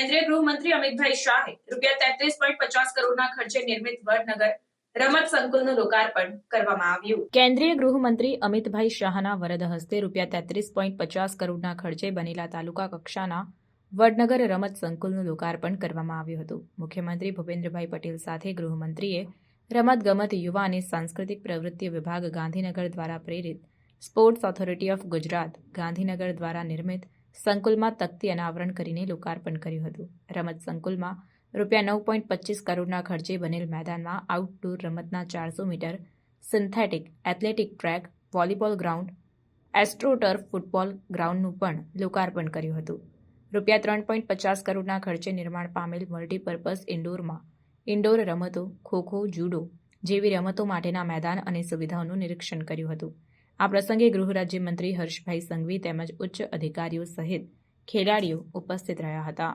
કેન્દ્રીય ગૃહમંત્રી અમિતભાઈ શાહે રૂપિયા તેત્રીસ પોઈન્ટ પચાસ કરોડના ખર્ચે નિર્મિત વડનગર રમત સંકુલનું લોકાર્પણ કરવામાં આવ્યું. કેન્દ્રીય ગૃહમંત્રી અમિતભાઈ શાહના વરદ હસ્તે રૂપિયા તેત્રીસ પોઈન્ટ પચાસ કરોડના ખર્ચે બનેલા તાલુકા કક્ષાના વડનગર રમત સંકુલનું લોકાર્પણ કરવામાં આવ્યું હતું. મુખ્યમંત્રી ભૂપેન્દ્રભાઈ પટેલ સાથે ગૃહમંત્રીએ રમતગમત યુવા અને સાંસ્કૃતિક પ્રવૃત્તિ વિભાગ ગાંધીનગર દ્વારા પ્રેરિત sports authority of Gujarat Gandhinagar દ્વારા નિર્મિત સંકુલમાં તકતી અનાવરણ કરીને લોકાર્પણ કર્યું હતું. રમત સંકુલમાં રૂપિયા નવ પોઈન્ટ પચીસ કરોડના ખર્ચે બનેલ મેદાનમાં આઉટડોર રમતના ચારસો metre synthetic athletic track volleyball ground astroturf football ગ્રાઉન્ડનું પણ લોકાર્પણ કર્યું હતું. રૂપિયા ત્રણ પોઈન્ટ પચાસ કરોડના ખર્ચે નિર્માણ પામેલ મલ્ટીપર્પઝ ઇન્ડોરમાં ઇન્ડોર રમતો ખોખો જુડો જેવી રમતો માટેના મેદાન અને સુવિધાઓનું નિરીક્ષણ કર્યું હતું. આ પ્રસંગે ગૃહ રાજ્યમંત્રી હર્ષભાઈ સંઘવી તેમજ ઉચ્ચ અધિકારીઓ સહિત ખેલાડીઓ ઉપસ્થિત રહ્યા હતા.